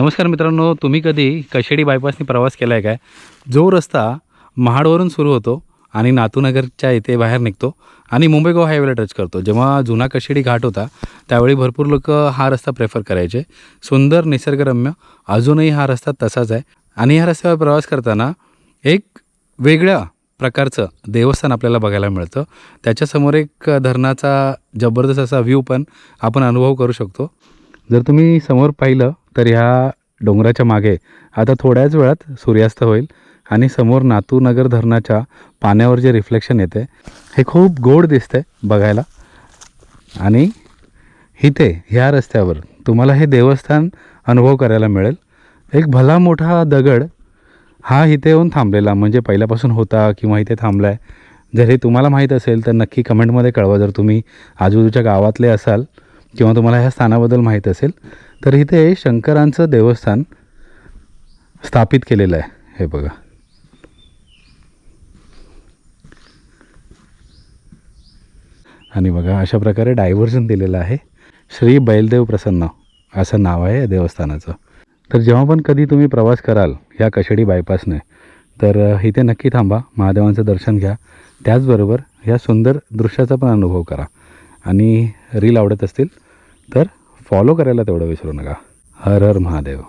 नमस्कार मित्रांनो तुम्ही कधी कशेडी बायपासने प्रवास केला आहे काय? जो रस्ता महाडवरून सुरू होतो आणि नातूनगरच्या इथे बाहेर निघतो आणि मुंबई गोवा हायवेला टच करतो. जेव्हा जुना कशेडी घाट होता त्यावेळी भरपूर लोक हा रस्ता प्रेफर करायचे. सुंदर निसर्गरम्य अजूनही हा रस्ता तसाच आहे. आणि ह्या रस्त्यावर प्रवास करताना एक वेगळ्या प्रकारचं देवस्थान आपल्याला बघायला मिळतं. त्याच्यासमोर एक धरणाचा जबरदस्त असा व्ह्यू पण आपण अनुभव करू शकतो. जर तुम्ही समोर पाहिलं तर ह्या डोंगराच्या मागे आता थोड्याच वेळात सूर्यास्त होईल आणि समोर नातूनगर धरणाच्या पाण्यावर जे रिफ्लेक्शन येते हे खूप गोड दिसते बघायला. आणि इथे ह्या रस्त्यावर तुम्हाला हे देवस्थान अनुभव करायला मिळेल. एक भला मोठा दगड हा इथे येऊन थांबलेला म्हणजे पहिल्यापासून होता किंवा इथे थांबला आहे जर हे तुम्हाला माहीत असेल तर नक्की कमेंटमध्ये कळवा. जर तुम्ही आजूबाजूच्या गावातले असाल किंवा तुम्हाला ह्या स्थानाबद्दल माहीत असेल तर इथे शंकरांचं देवस्थान स्थापित केलेलं आहे. हे बघा. आणि बघा अशा प्रकारे डायव्हर्जन दिलेलं आहे. श्री बैलदेव प्रसन्न असं नाव आहे या देवस्थानाचं. तर जेव्हा पण कधी तुम्ही प्रवास कराल या कशेडी बायपासने तर इथे नक्की थांबा महादेवांचं दर्शन घ्या. त्याचबरोबर ह्या सुंदर दृश्याचा पण अनुभव करा. आणि रील आवडत असतील तर फॉलो करायला तेवढं विसरू नका. हर हर महादेव.